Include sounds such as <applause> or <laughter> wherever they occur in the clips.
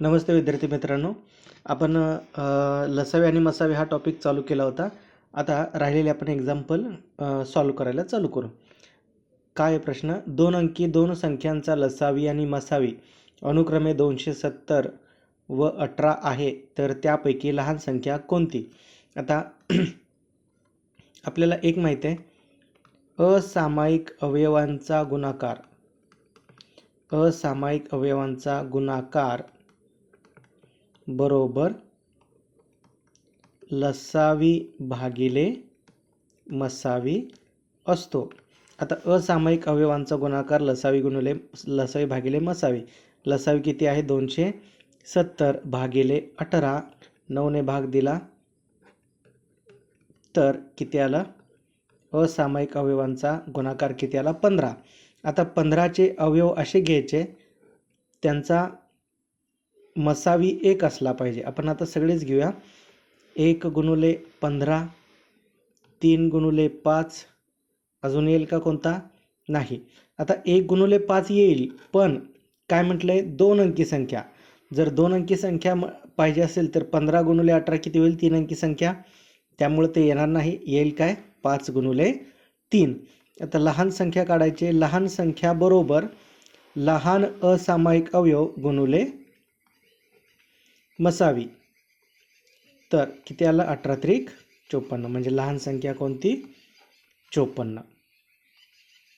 नमस्ते विद्यार्थी मित्रांनो. आपण लसावे आणि मसावे हा टॉपिक चालू केला होता. आता राहिलेले आपण एक्झाम्पल सॉल्व करायला चालू करू. काय प्रश्न? दोन अंकी दोन संख्यांचा लसावी आणि मसावी. अनुक्रमे दोनशे सत्तर व अठरा आहे तर त्यापैकी लहान संख्या कोणती? आता <clears throat> आपल्याला एक माहीत आहे. असामायिक अवयवांचा गुणाकार. असामायिक अवयवांचा गुणाकार बरोबर. लसावी भागिले मसावी असतो. आता असामायिक अवयवांचा गुणाकार लसावी गुणले लसावी भागिले मसावी. लसावी किती आहे? दोनशे सत्तर भागिले अठरा. नऊने भाग दिला तर किती आला? असामायिक अवयवांचा गुणाकार किती आला? पंधरा. आता पंधराचे अवयव असे घ्यायचे त्यांचा मसावी एक असला पाहिजे. आपण आता सगळेच घेऊया. एक गुणुले पंधरा तीन गुणुले पाच. अजून येईल का कोणता? नाही. आता एक गुणुले पाच येईल पण काय म्हटलं आहे दोन अंकी संख्या. जर दोन अंकी संख्या म पाहिजे असेल तर पंधरा गुणुले अठरा किती होईल? तीन अंकी संख्या. त्यामुळे ते येणार नाही. येईल काय? पाच गुणुले तीन. आता लहान संख्या काढायचे. लहान संख्या बरोबर लहान असामायिक अवयव गुणुले मसावी. तर किती आलं? अठरा त्रिक चोपन्न. म्हणजे लहान संख्या कोणती? चोपन्न.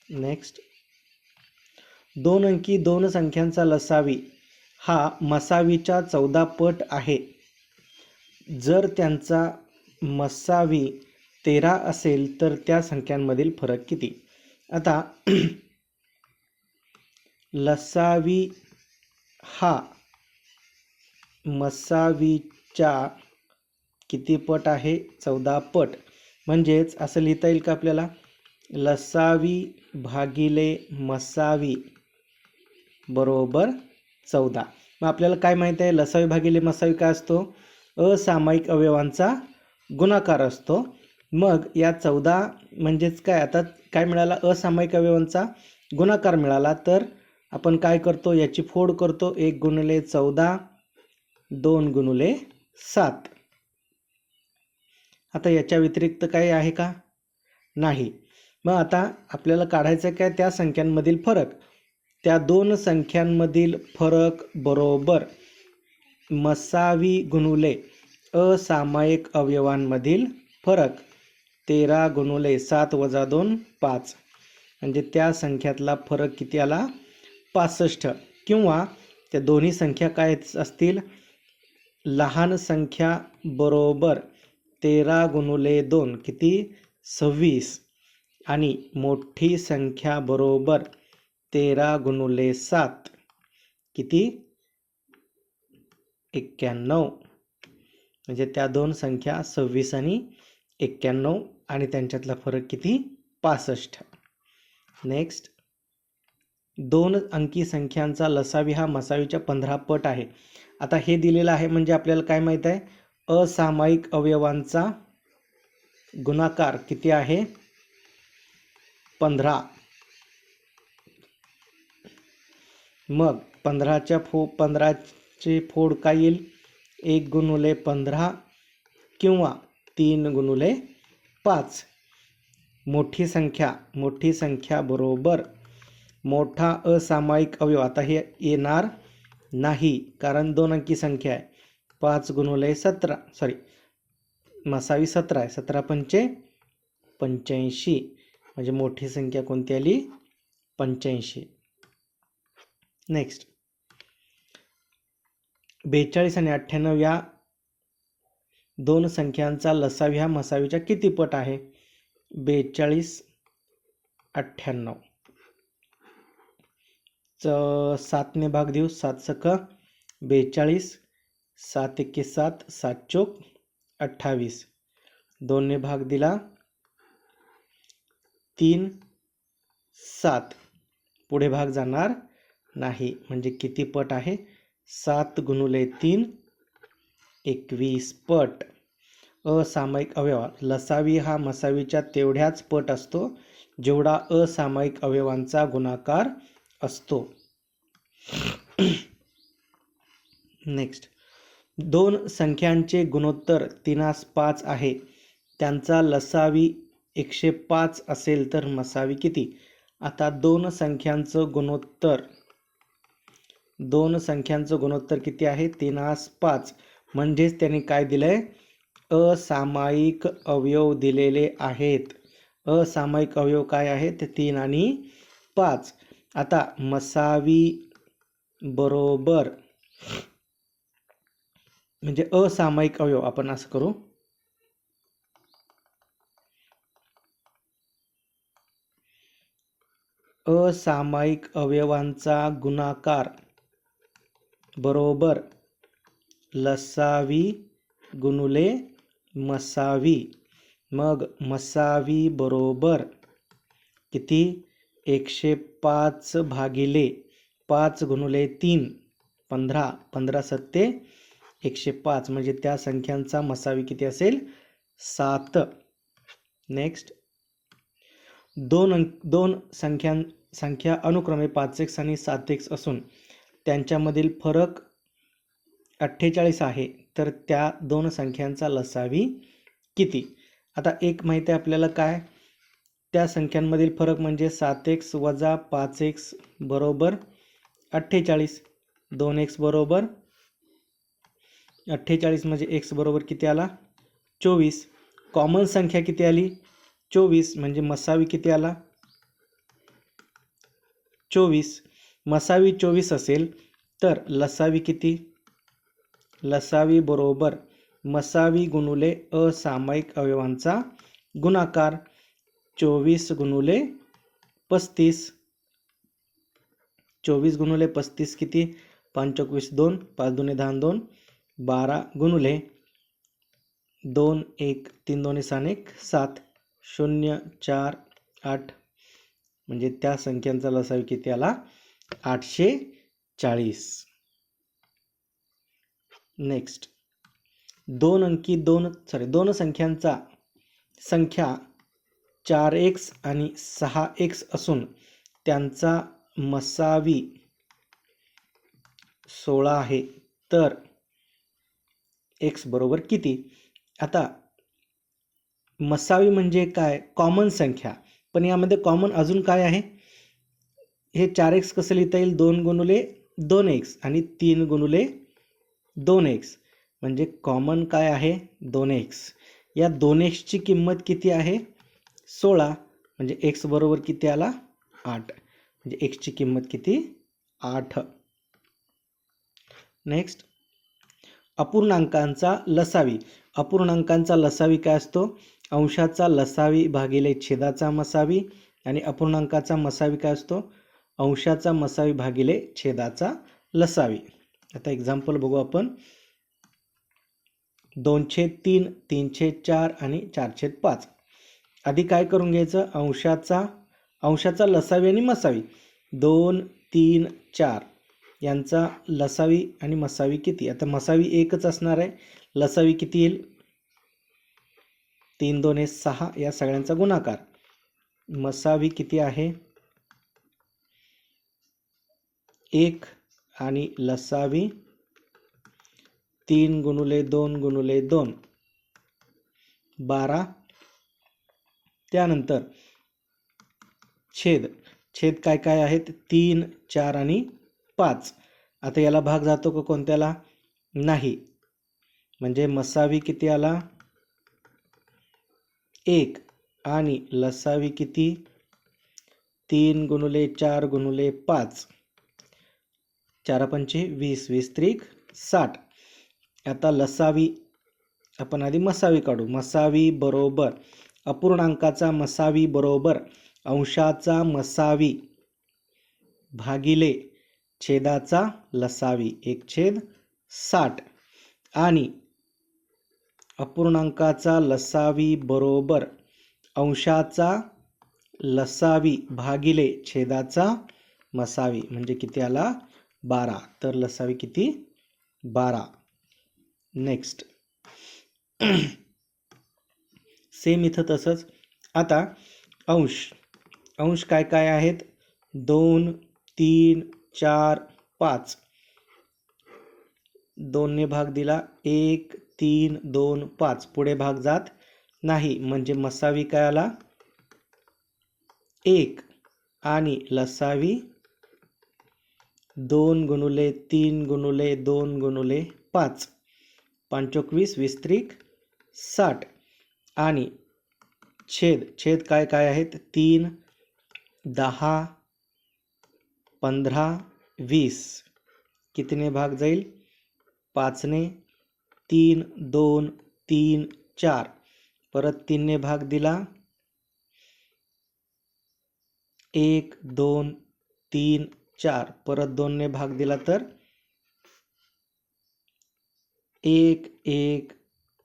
नेक्स्ट दोन अंकी दोन संख्यांचा लसावी हा मसावीच्या चौदा पट आहे. जर त्यांचा मसावी तेरा असेल तर त्या संख्यांमधील फरक किती? आता <clears throat> लसावी हा मसावीच्या किती पट आहे? चौदा पट. म्हणजेच असं लिहिता येईल का आपल्याला? लसावी भागिले मसावी. बरोबर? चौदा. मग आपल्याला काय माहीत आहे? लसावी भागिले मसावी काय असतो? असामायिक अवयवांचा गुणाकार असतो. मग या चौदा म्हणजेच काय? आता काय मिळाला? असामायिक अवयवांचा गुणाकार मिळाला. तर आपण काय करतो? याची फोड करतो. एक गुणले चौदा दोन गुणुले सात. आता याच्या व्यतिरिक्त काही आहे का? नाही. मग आता आपल्याला काढायचं काय त्या संख्यांमधील फरक? त्या दोन संख्यांमधील फरक बरोबर मसावी गुणुले असामायिक अवयवांमधील फरक तेरा गुणुले सात वजा दोन पाच. म्हणजे त्या संख्यातला फरक किती आला? पासष्ट. किंवा त्या दोन्ही संख्या काय असतील? लहान संख्या बरोबर तेरा गुणुले दोन किती? सव्वीस. आणि मोठी संख्या बरोबर तेरा गुणुले सात किती? एक्क्याण्णव. म्हणजे त्या दोन संख्या सव्वीस आणि एक्क्याण्णव आणि त्यांच्यातला फरक किती? पासष्ट. नेक्स्ट दोन अंकी संख्यांचा लसावी हा मसावीच्या पंधरा पट आहे. आता हे दिलेलं आहे म्हणजे आपल्याला काय माहीत आहे? असामायिक अवयवांचा गुणाकार किती आहे? पंधरा. मग पंधराच्या फो पंधराचे फोड काय येईल? एक गुणुले पंधरा किंवा तीन गुणुले पाच. मोठी संख्या मोठी संख्या बरोबर. मोठा असामायिक अवयव. आता हे येणार नाही कारण दोन अंकी संख्या आहे. पाच गुणवलय सतरा सॉरी मसावी सतरा आहे. सतरा पंचे पंच्याऐंशी. म्हणजे मोठी संख्या कोणती आली? पंच्याऐंशी. नेक्स्ट बेचाळीस आणि अठ्ठ्याण्णव या दोन संख्यांचा लसावी हा मसावीच्या किती पट आहे? बेचाळीस अठ्ठ्याण्णव. च सातने भाग देऊ. सात सका बेचाळीस. सात एके सात सात चोक अठ्ठावीस. दोनने भाग दिला. तीन सात. पुढे भाग जाणार नाही. म्हणजे किती पट आहे? सात गुणुले तीन एकवीस पट. असामायिक अवयव. लसावी हा मसावीच्या तेवढ्याच पट असतो जेवढा असामायिक अवयवांचा गुणाकार असतो. नेक्स्ट दोन संख्यांचे गुणोत्तर तीनास पाच आहे. त्यांचा लसावी एकशे पाच असेल तर मसावी किती? आता दोन संख्यांचं गुणोत्तर. दोन संख्यांचं गुणोत्तर किती आहे? तीनास पाच. म्हणजेच त्यांनी काय दिलंय? असामायिक अवयव दिलेले आहेत. असामायिक अवयव काय आहेत? तीन आणि पाच. आता मसावी बरोबर म्हणजे असामायिक अवयव आपण असं करू. असामायिक अवयवांचा गुणाकार बरोबर लसावी गुणुले मसावी. मग मसावी बरोबर किती? एकशे पाच भागिले पाच गुणुले तीन पंधरा पंधरा सत्ते एकशे पाच. म्हणजे त्या संख्यांचा मसावी किती असेल? सात. नेक्स्ट दोन अंक दोन संख्यां संख्या अनुक्रमे पाच एक्स आणि सात एक्स असून त्यांच्यामधील फरक अठ्ठेचाळीस आहे. तर त्या दोन संख्यांचा लसावी किती? आता एक माहिती आहे आपल्याला काय? त्या संख्यांमधील फरक म्हणजे सात एक्स वजा पाच एक्स बरोबर अठ्ठेचाळीस. दोन एक्स बरोबर अठ्ठेचाळीस म्हणजे एक्स बरोबर किती आला? चोवीस. कॉमन संख्या किती आली? चोवीस. म्हणजे मसावी किती आला? चोवीस. मसावी चोवीस असेल तर लसावी किती? लसावी बरोबर मसावी गुणुले असामायिक अवयवांचा गुणाकार. चोवीस गुणुले पस्तीस. चोवीस गुणुले पस्तीस किती? पंचवीस दोन पाच दोन्ही दहा दोन बारा गुणुले दोन एक तीन दोन्ही सात एक सात. शून्य चार आठ. म्हणजे त्या संख्यांचा लसावी किती आला? आठशे चाळीस. नेक्स्ट दोन अंकी दोन सॉरी दोन संख्यांचा संख्या चार एक्स आणि सहा एक्स असून त्यांचा मसावी सोळा आहे. तर एक्स बरोबर किती? आता मसावी म्हणजे काय? कॉमन संख्या. पण यामध्ये कॉमन अजून काय आहे? हे चार एक्स कसं लिहिता येईल? दोन गुणुले दोन एक्स आणि तीन गुणुले दोन एक्स म्हणजे कॉमन काय आहे? दोन एक्स या दोन एक्सची किंमत किती आहे? सोळा म्हणजे एक्स बरोबर किती आला? आठ. म्हणजे एक्सची किंमत किती? आठ. नेक्स्ट. अपूर्णांकांचा लसावी. अपूर्णांकांचा लसावी काय असतो? अंशाचा लसावी भागिले छेदाचा मसावी आणि अपूर्णांकाचा मसावी काय असतो? अंशाचा मसावी भागिले छेदाचा लसावी. आता एक्झाम्पल बघू आपण. दोनशे तीन तीनशे चार आणि चारशे पाच. आधी काय करून घ्यायचं? अंशाचा अंशाचा लसावी आणि मसावी. दोन तीन चार. यांचा लसावी आणि मसावी किती? आता मसावी एकच असणार आहे. लसावी किती येईल? तीन दोन सहा या सगळ्यांचा गुणाकार. मसावी किती आहे? एक आणि लसावी तीन गुणुले दोन गुणुले दोन. बारा त्यानंतर छेद. छेद काय काय आहेत? तीन चार आणि पाच. आता याला भाग जातो का कोणत्याला? नाही. म्हणजे मसावी किती आला? एक. आणि लसावी किती? तीन गुणुले चार गुणुले पाच. चार पंचे वीस. वीस त्रिक साठ. आता लसावी आपण आधी मसावी काढू. मसावी बरोबर. अपूर्णांकाचा मसावी बरोबर अंशाचा मसावी भागिले छेदाचा लसावी. एक छेद साठ. आणि अपूर्णांकाचा लसावी बरोबर अंशाचा लसावी भागिले छेदाचा मसावी. म्हणजे किती आला? बारा. तर लसावी किती? बारा. नेक्स्ट <clears throat> सेम इथं तसंच. आता अंश. अंश काय काय आहेत? दोन तीन चार पाच. दोनने भाग दिला. एक तीन दोन पाच. पुढे भाग जात नाही. म्हणजे मसावी काय आला? एक. आणि लसावी दोन गुणुले तीन गुणुले दोन गुणुले पाच. पाचोकवीस विस्त्रिक साठ. आणि छेद छेद काय काय आहेत? तीन दहा पंधरा वीस. कितीने भाग जाईल? पाचने तीन दोन तीन चार. परत तीनने भाग दिला. एक दोन तीन चार. परत दोनने भाग दिला तर? एक एक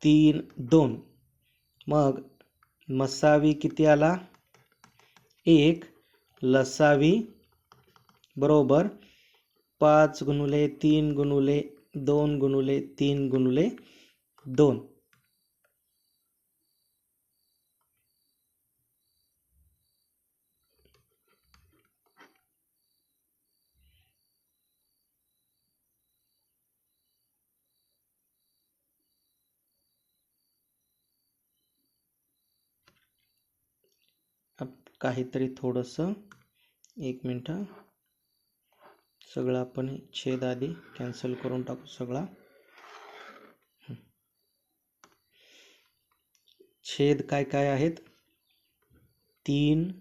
तीन दोन. मग मसावी किती आला? एक. लसावी. बरोबर. पाच गुणुले तीन गुणुले दोन गुणुले तीन गुणुले दोन. आप- काहीतरी थोडंसं एक मिनटं. सगळं आपण छेद आधी कॅन्सल करून टाकू सगळा. छेद काय काय आहेत? तीन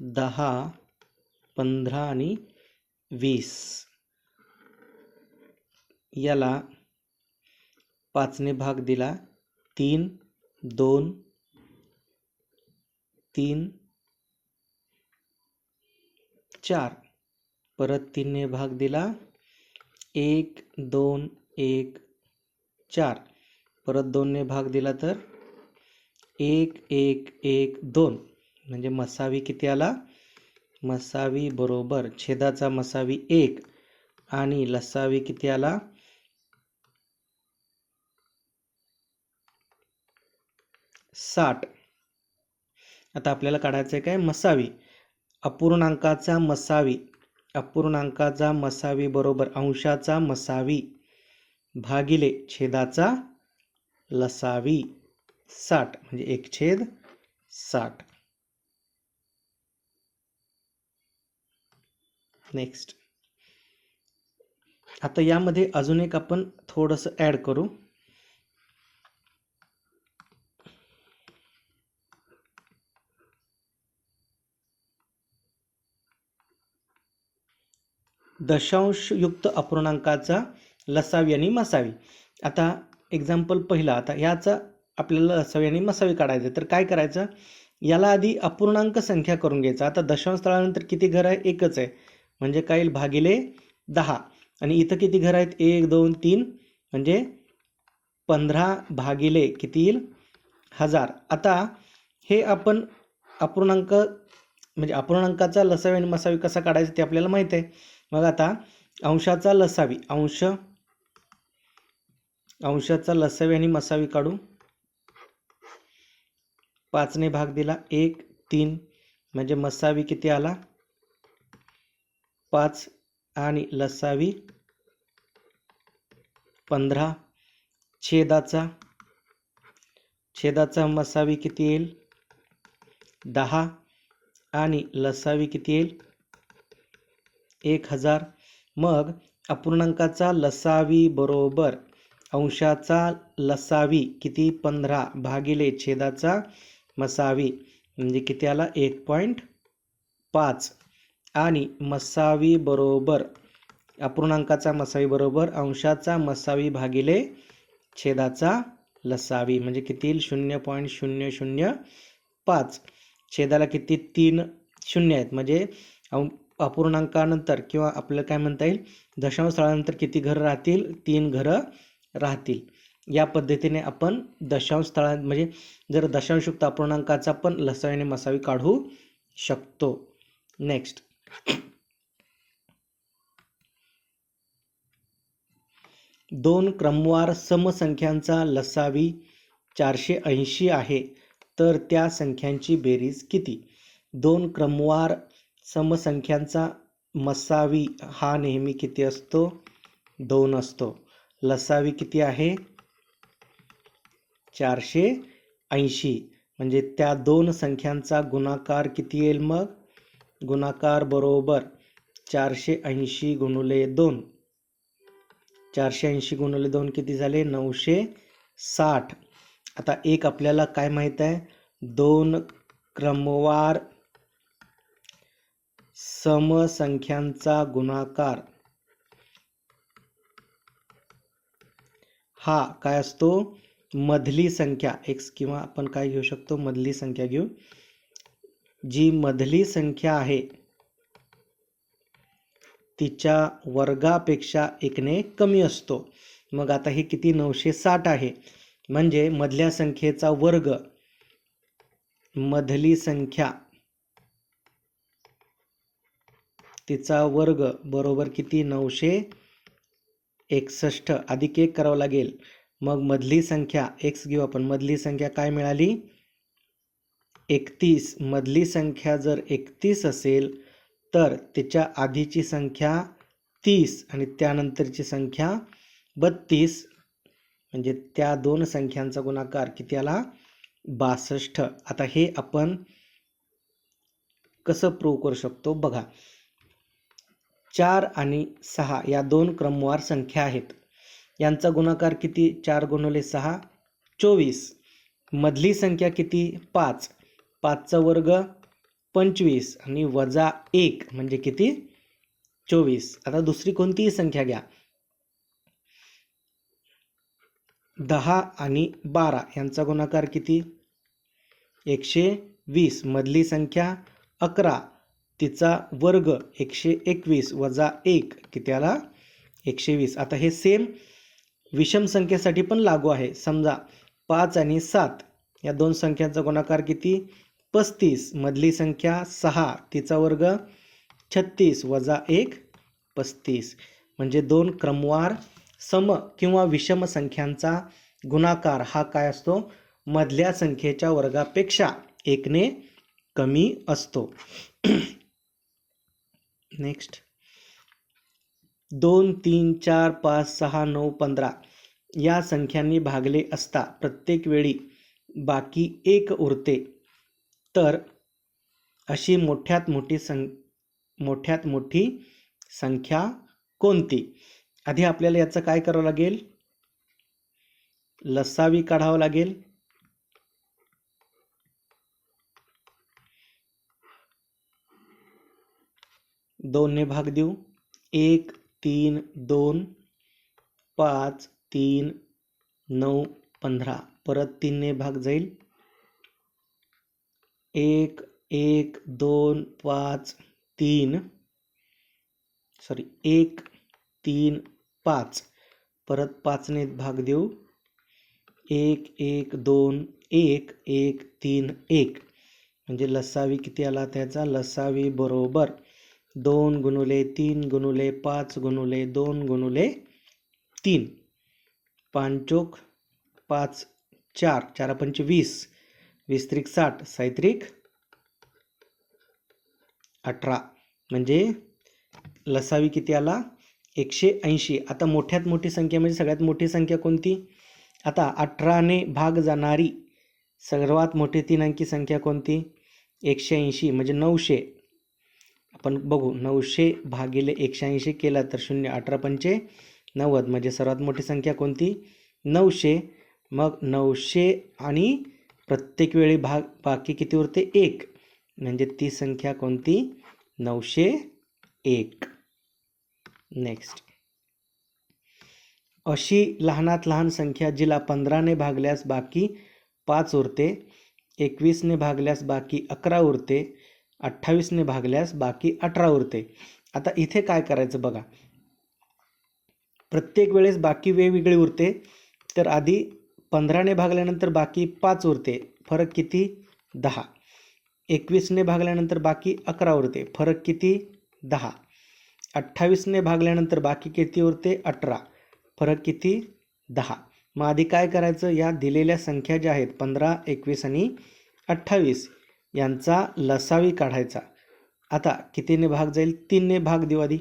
दहा पंधरा आणि वीस. याला पाचने भाग दिला. तीन दोन तीन चार. परत तीनने भाग दिला. एक दोन एक चार. परत दोनने भाग दिला तर? एक एक एक दोन. म्हणजे मसावी किती आला? मसावी बरोबर छेदाचा मसावी एक. आणि लसावी किती आला? साठ. आता आपल्याला काढायचं आहे काय? मसावी. अपूर्णांकाचा मसावी. अपूर्णांकाचा मसावी बरोबर अंशाचा मसावी. भागिले छेदाचा लसावी. साठ म्हणजे एक छेद साठ. नेक्स्ट आता यामध्ये अजून एक आपण थोडंसं ॲड करू. दशांशयुक्त अपूर्णांकाचा लसावी आणि मसावी. आता एक्झाम्पल पहिला आता याचा आपल्याला लसावी आणि मसावी काढायचं आहे. तर काय करायचं? याला आधी अपूर्णांक संख्या करून घ्यायचा. आता दशांश स्थळानंतर किती घर आहे एकच आहे. म्हणजे काय येईल? भागिले दहा. आणि इथं किती घर आहेत? एक दोन तीन. म्हणजे पंधरा भागिले किती येईल? हजार. आता हे आपण अपूर्णांक म्हणजे अपूर्णांकाचा लसावी आणि मसावी कसा काढायचा ते आपल्याला माहीत आहे. मग आता अंशाचा लसावी अंश अंशाचा लसावी आणि मसावी काढू. पाचने भाग दिला एक तीन म्हणजे मसावी किती आला? पाच आणि लसावी पंधरा. छेदाचा छेदाचा मसावी किती येईल? दहा आणि लसावी किती येईल? एक हजार. मग अपूर्णांकाचा लसावी बरोबर अंशाचा लसावी किती? पंधरा भागिले छेदाचा मसावी म्हणजे किती आला एक पॉईंट पाच. आणि मसावी बरोबर अपूर्णांकाचा मसावी बरोबर अंशाचा मसावी भागिले छेदाचा लसावी म्हणजे किती? येईल शून्य पॉईंट शून्य शून्य पाच. छेदाला किती? तीन शून्य आहेत. म्हणजे अं अपूर्णांकानंतर किंवा आपल्याला काय म्हणता येईल? दशांश स्थळानंतर किती घरं राहतील? तीन घरं राहतील. या पद्धतीने आपण दशांश स्थळा म्हणजे जर दशांशयुक्त अपूर्णांकाचा पण लसावी मसावी काढू शकतो. नेक्स्ट दोन क्रमवार समसंख्यांचा लसावी चारशे ऐंशी आहे तर त्या संख्यांची बेरीज किती? दोन क्रमवार समसंख्यांचा मसावी हा नेहमी किती असतो? दोन असतो. लसावी किती आहे? चारशे ऐंशी. म्हणजे त्या दोन संख्यांचा गुणाकार किती येईल मग? गुणाकार बरोबर चारशे ऐंशी गुणुले दोन. चारशे ऐंशी गुणुले दोन किती झाले? नऊशे साठ. आता एक आपल्याला काय माहीत आहे? दोन क्रमवार समसंख्यांचा गुणाकार. हा काय असतो? मधली संख्या एक्स किंवा आपण काय घेऊ शकतो? मधली संख्या घेऊ. जी मधली संख्या आहे तिच्या वर्गापेक्षा एकने कमी असतो. मग आता हे किती? नऊशे साठ आहे. म्हणजे मधल्या संख्येचा वर्ग मधली संख्या तिचा वर्ग बरोबर किती? नऊशे एकसष्ट. अधिक एक करावं लागेल. मग मधली संख्या एक्स घेऊ आपण. मधली संख्या काय मिळाली? एकतीस. मधली संख्या जर एकतीस असेल तर तिच्या आधीची संख्या तीस आणि त्यानंतरची संख्या बत्तीस. म्हणजे त्या दोन संख्यांचा गुणाकार किती आला बासष्ट. आता हे आपण कसं प्रूव्ह करू शकतो? बघा. चार आणि सहा या दोन क्रमवार संख्या आहेत. यांचा गुणाकार किती? चार गुणवले सहा चोवीस. मधली संख्या किती? पाच. पाचचा वर्ग पंचवीस आणि वजा एक म्हणजे किती? चोवीस. आता दुसरी कोणतीही संख्या घ्या. दहा आणि बारा यांचा गुणाकार किती? एकशे वीस. मधली संख्या अकरा. तिचा वर्ग एकशे एकवीस वजा एक किती आला एकशे वीस. आता हे सेम विषम संख्येसाठी पण लागू आहे. समजा पाच आणि सात या दोन संख्यांचा गुणाकार किती? पस्तीस. मधली संख्या सहा तिचा वर्ग छत्तीस वजा एक पस्तीस. म्हणजे दोन क्रमवार सम किंवा विषम संख्यांचा गुणाकार हा काय असतो? मधल्या संख्येच्या वर्गापेक्षा एकने कमी असतो. नेक्स्ट दोन तीन चार पाच सहा नऊ पंधरा. या संख्यांनी भागले असता प्रत्येक वेळी बाकी एक उरते. तर अशी मोठ्यात मोठी सं मोठ्यात मोठी संख्या कोणती? आधी आपल्याला याचं काय करावं लागेल? लसावी काढावं लागेल. दोनने भाग देऊ. एक तीन दोन पाच तीन नऊ पंधरा. परत तीनने भाग जाईल. एक एक दोन पाच तीन. सॉरी एक तीन पाच. परत पाचने भाग देऊ. एक एक दोन एक एक तीन एक. म्हणजे लसावी किती आला त्याचा? लसावी बरोबर दोन गुणुले तीन गुणुले पाच गुणुले दोन गुणुले तीन. पांचोक पाच चार. चार पंच वीस. वीस त्रिक साठ सायत्रिक अठरा. म्हणजे लसावी किती आला? एकशे ऐंशी. आता मोठ्यात मोठी संख्या म्हणजे सगळ्यात मोठी संख्या कोणती? आता अठराने भाग जाणारी सर्वात मोठी तीन अंकी संख्या कोणती? एकशे ऐंशी. म्हणजे नऊशे. आपण बघू नऊशे भागिले एकशे ऐंशी केला तर शून्य अठरा पंचे नव्वद. म्हणजे सर्वात मोठी संख्या कोणती? नऊशे. मग नऊशे आणि प्रत्येक वेळी भाग बाकी किती उरते? एक. म्हणजे ती संख्या कोणती? नऊशे एक. नेक्स्ट अशी लहानात लहान संख्या जिला पंधराने भागल्यास बाकी पाच उरते. एकवीसने भागल्यास बाकी अकरा उरते. अठ्ठावीसने भागल्यास बाकी अठरा उरते. आता इथे काय करायचं बघा. प्रत्येक वेळेस बाकी वेगवेगळी उरते तर आधी पंधराने भागल्यानंतर बाकी पाच उरते फरक किती? दहा. एकवीसने भागल्यानंतर बाकी अकरा उरते फरक किती? दहा. अठ्ठावीसने भागल्यानंतर बाकी किती उरते? अठरा. फरक किती? दहा. मग आधी काय करायचं? या दिलेल्या संख्या ज्या आहेत पंधरा एकवीस आणि अठ्ठावीस यांचा लसावी काढायचा. आता कितीने भाग जाईल? तीनने भाग दिवादी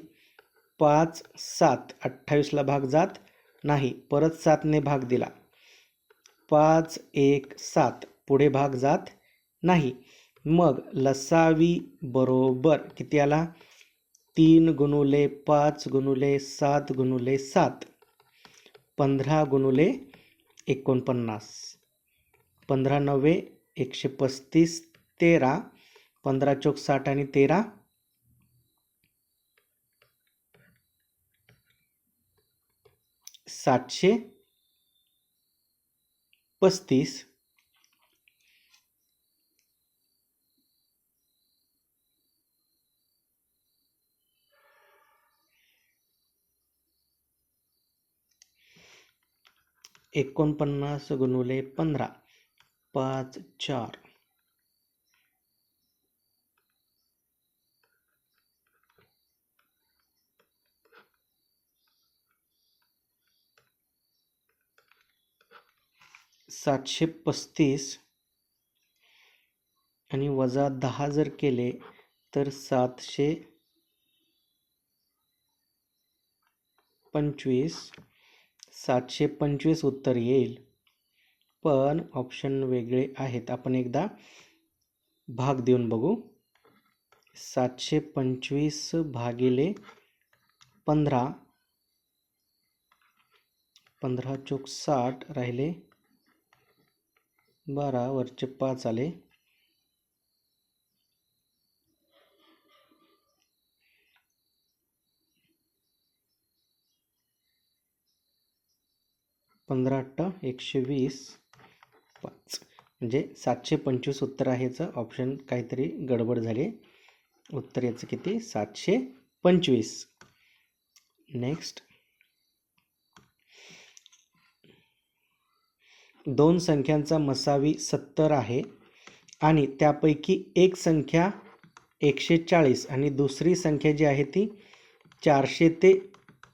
पाच सात. अठ्ठावीसला भाग जात नाही. परत सातने भाग दिला. पाच एक सात. पुढे भाग जात नाही. मग लसावी बरोबर किती आला? तीन गुणुले पाच गुणुले सात गुणुले सात. पंधरा गुणुले एकोणपन्नास. पंधरा नव्वे एकशे पस्तीस तेरा पंधरा चौक साठ आणि तेरा. सातशे पस्तीस. एकोणपन्नास गुणुले पंधरा पाच चार. सातशे पस्तीस आणि वजा दहा जर केले तर सातशे पंचवीस. सातशे पंचवीस उत्तर येईल. पण ऑप्शन वेगळे आहेत. आपण एकदा भाग देऊन बघू. सातशे पंचवीस भागिले पंधरा. पंधरा चौक साठ राहिले बारा वरचे पाच आले. पंधरा अठ्ठा एकशे वीस पाच. म्हणजे सातशे पंचवीस उत्तर आहे याचं. ऑप्शन काहीतरी गडबड झाली. उत्तर याचं किती? सातशे पंचवीस. नेक्स्ट दोन संख्यांचा मसावी सत्तर आहे आणि त्यापैकी एक संख्या एकशे चाळीस आणि दुसरी संख्या जी आहे ती चारशे ते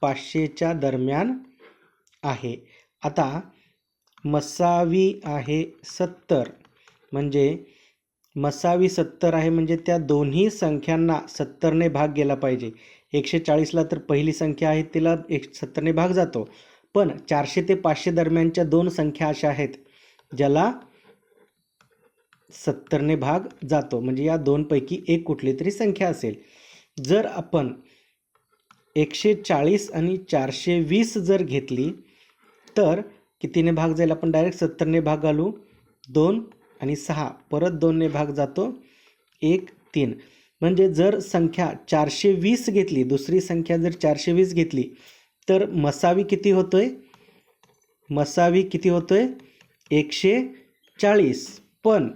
पाचशेच्या दरम्यान आहे. आता मसावी आहे सत्तर म्हणजे मसावी सत्तर आहे म्हणजे त्या दोन्ही संख्यांना सत्तरने भाग गेला पाहिजे. एकशे चाळीसला तर पहिली संख्या आहे तिला एक सत्तरने भाग जातो. पण चारशे ते पाचशे दरम्यानच्या दोन संख्या अशा आहेत ज्याला सत्तरने भाग जातो. म्हणजे या दोनपैकी एक कुठली तरी संख्या असेल. जर आपण एकशे चाळीस आणि चारशे वीस जर घेतली तर कितीने भाग जाईल? आपण डायरेक्ट सत्तरने भाग घालू. दोन आणि सहा. परत दोनने भाग जातो. एक तीन. म्हणजे जर संख्या चारशे वीस घेतली दुसरी संख्या जर चारशे वीस घेतली तर मसावी किती होतो आहे मसावी किती होतो आहे एकशे चाळीस. पण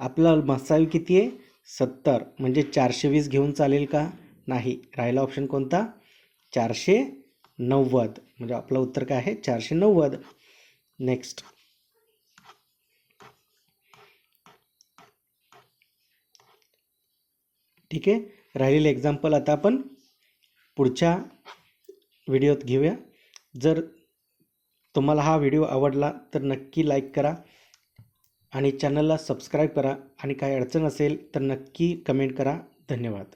आपला मसावी किती आहे? सत्तर. म्हणजे चारशे वीस घेऊन चालेल का? नाही. राहिला ऑप्शन कोणता? चारशे नव्वद. म्हणजे आपलं उत्तर काय आहे? चारशे नव्वद. नेक्स्ट ठीक आहे? राहिलेले एक्झाम्पल आता आपण पुढच्या व्हिडिओत घेऊया. जर तुम्हाला हा व्हिडिओ आवडला तर नक्की लाईक करा आणि चॅनलला सबस्क्राईब करा. आणि काही अडचण असेल तर नक्की कमेंट करा. धन्यवाद.